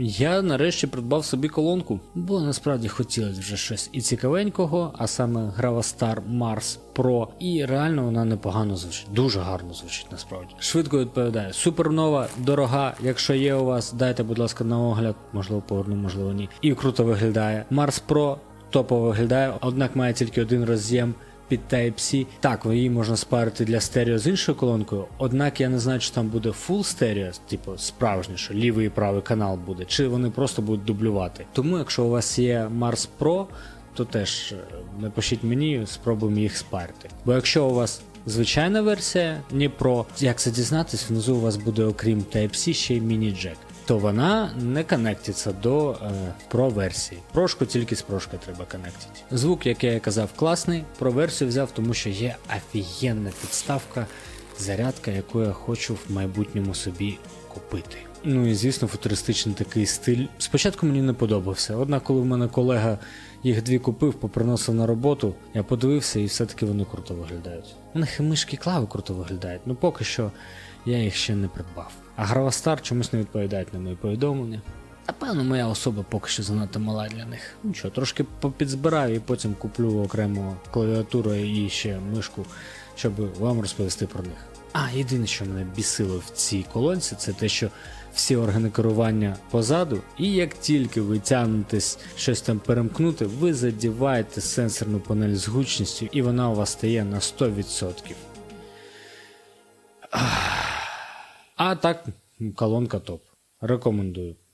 Я нарешті придбав собі колонку, бо насправді хотілося вже щось і цікавенького, а саме Gravastar Mars Pro, і реально вона непогано звучить, дуже гарно звучить насправді. Швидко відповідає. Супернова, дорога. Якщо є у вас, дайте, будь ласка, на огляд, можливо, поверну, можливо, ні. І круто виглядає. Mars Pro топово виглядає, однак має тільки один роз'єм під Type-C. Так, її можна спарити для стерео з іншою колонкою, однак я не знаю, чи там буде full стерео, типу справжнє, що лівий і правий канал буде, чи вони просто будуть дублювати. Тому, якщо у вас є Mars Pro, то теж е, напишіть мені, спробуємо їх спарити. Бо якщо у вас звичайна версія, не Pro, як це дізнатись, внизу у вас буде окрім Type-C ще й міні-джек то вона не коннектиться до е, Pro версії. Прошку тільки з прошкою треба коннектити. Звук, як я і казав, класний. Про версію взяв, тому що є офігенна підставка, зарядка, яку я хочу в майбутньому собі купити. Ну і звісно, футуристичний такий стиль. Спочатку мені не подобався. Однак, коли в мене колега їх дві купив, поприносив на роботу, я подивився і все-таки вони круто виглядають. У них і мишки клави круто виглядають, ну поки що я їх ще не придбав. А Гравастар чомусь не відповідають на мої повідомлення. Напевно, моя особа поки що занадто мала для них. Ну що, трошки попідзбираю і потім куплю окрему клавіатуру і ще мишку, щоб вам розповісти про них. А, єдине, що мене бісило в цій колонці, це те, що всі органи керування позаду, і як тільки ви тягнетесь щось там перемкнути, ви задіваєте сенсорну панель з гучністю, і вона у вас стає на 100%. А так, колонка топ. Рекомендую.